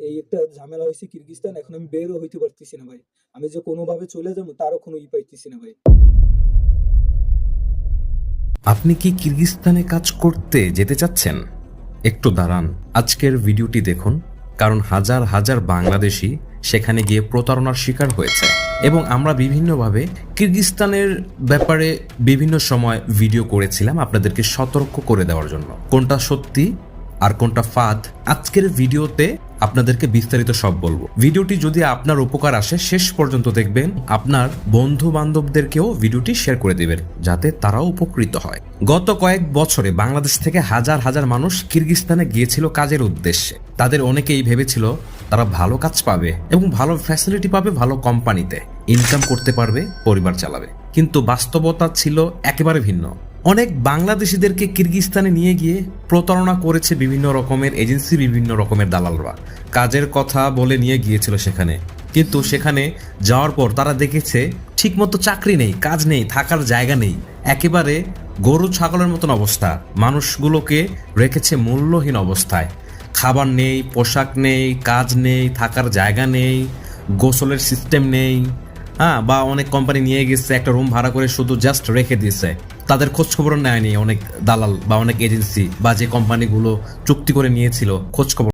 এই একটা ঝামেলা হয়েছে এখন আমি বেরও হইতে পারতেছি না ভাই। আমি যে কোনোভাবে চলে যাব, তারও কোনো ই পাইতেছি না ভাই। আপনি কি কিরগিস্তানে কাজ করতে যেতে চাচ্ছেন? একটু দাঁড়ান, আজকের ভিডিওটি দেখুন, কারণ হাজার হাজার বাংলাদেশি সেখানে গিয়ে প্রতারণার শিকার হয়েছে। এবং আমরা বিভিন্নভাবে কিরগিস্তানের ব্যাপারে বিভিন্ন সময় ভিডিও করেছিলাম আপনাদেরকে সতর্ক করে দেওয়ার জন্য। কোনটা সত্যি আর কোনটা ফাঁদ, আজকের ভিডিওতে আপনাদেরকে বিস্তারিত সব বলব। ভিডিওটি যদি আপনার উপকার আসে, শেষ পর্যন্ত দেখবেন আপনার বন্ধু বান্ধবদেরকেও ভিডিওটি শেয়ার করে দেবেন, যাতে তারাও উপকৃত হয়। গত কয়েক বছরে বাংলাদেশ থেকে হাজার হাজার মানুষ কিরগিস্তানে গিয়েছিল কাজের উদ্দেশ্যে। তাদের অনেকেই ভেবেছিল তারা ভালো কাজ পাবে এবং ভালো ফ্যাসিলিটি পাবে ভালো কোম্পানিতে ইনকাম করতে পারবে, পরিবার চালাবে। কিন্তু বাস্তবতা ছিল একেবারে ভিন্ন। অনেক বাংলাদেশিদেরকে কিরগিস্তানে নিয়ে গিয়ে প্রতারণা করেছে বিভিন্ন রকমের এজেন্সি, বিভিন্ন রকমের দালালরা। কাজের কথা বলে নিয়ে গিয়েছিল সেখানে। কিন্তু সেখানে যাওয়ার পর তারা দেখেছে ঠিকমতো চাকরি নেই, কাজ নেই, থাকার জায়গা নেই। একেবারে গরু ছাগলের মতন অবস্থা। মানুষগুলোকে রেখেছে মূল্যহীন অবস্থায়। খাবার নেই, পোশাক নেই, কাজ নেই, থাকার জায়গা নেই, গোসলের সিস্টেম নেই। হ্যাঁ বা অনেক কোম্পানি নিয়ে গেছে, একটা রুম ভাড়া করে শুধু জাস্ট রেখে দিয়েছে। তাদের খোঁজ খবর নেয়নি অনেক দালাল বা অনেক এজেন্সি বা যে কোম্পানিগুলো চুক্তি করে নিয়েছিল খোঁজ খবর